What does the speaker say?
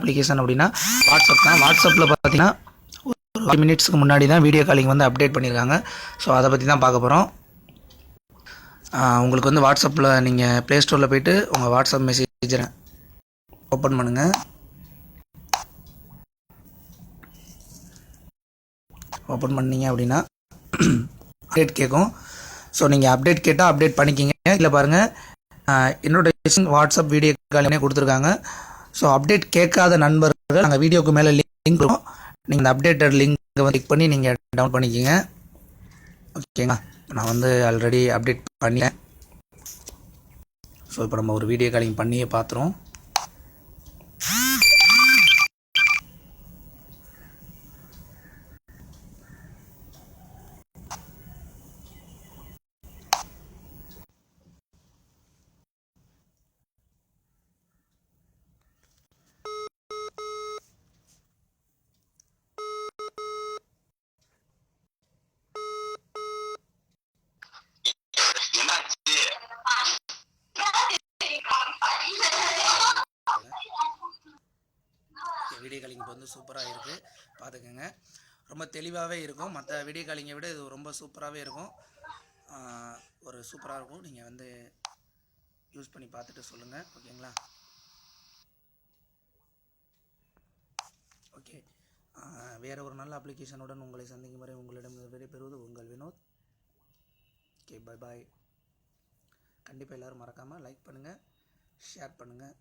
Application அப்படின்னா WhatsApp தான். வாட்ஸ்அப்பில் பார்த்தீங்கன்னா ஒரு ஃபைவ் மினிட்ஸ்க்கு முன்னாடி தான் வீடியோ காலிங் வந்து அப்டேட் பண்ணியிருக்காங்க. ஸோ அதை பற்றி தான் பார்க்க போகிறோம் உங்களுக்கு வந்து வாட்ஸ்அப்பில் நீங்கள் ப்ளே ஸ்டோரில் போய்ட்டு உங்கள் வாட்ஸ்அப் மெசேஜரை ஓப்பன் பண்ணுங்கள் ஓப்பன் பண்ணீங்க அப்படின்னா அப்டேட் கேட்கும். ஸோ நீங்கள் அப்டேட் கேட்டால் அப்டேட் பண்ணிக்கிங்க. இல்லை பாருங்கள் என்னோடய வாட்ஸ்அப் வீடியோ காலினே கொடுத்துருக்காங்க. ஸோ அப்டேட் கேட்காத நண்பர்கள் நாங்கள் வீடியோக்கு மேலே லிங்க் இருக்கும் நீங்கள் இந்த அப்டேட்டட் லிங்க்கை வந்து கிளிக் பண்ணி நீங்கள் டவுன் பண்ணிக்கிங்க. ஓகேங்களா நான் வந்து ஆல்ரெடி அப்டேட் பண்ணிட்டேன். ஸோ இப்போ நம்ம ஒரு வீடியோ காலிங் பண்ணியே பார்த்துருவோம் வீடியோ காலிங் இப்போ வந்து சூப்பராக இருக்குது பார்த்துக்கோங்க ரொம்ப தெளிவாகவே இருக்கும். மற்ற வீடியோ காலிங்கை விட இது ரொம்ப சூப்பராகவே இருக்கும். ஒரு சூப்பராக இருக்கும். நீங்கள் வந்து யூஸ் பண்ணி பார்த்துட்டு சொல்லுங்கள் ஓகேங்களா? ஓகே. வேறு ஒரு நல்ல அப்ளிகேஷனுடன் உங்களை சந்திக்கும் வரை உங்களிடம் விடைபெறுவது உங்கள் வினோத். ஓகே பை பாய் கண்டிப்பாக எல்லோரும் மறக்காமல் லைக் பண்ணுங்கள் ஷேர் பண்ணுங்கள்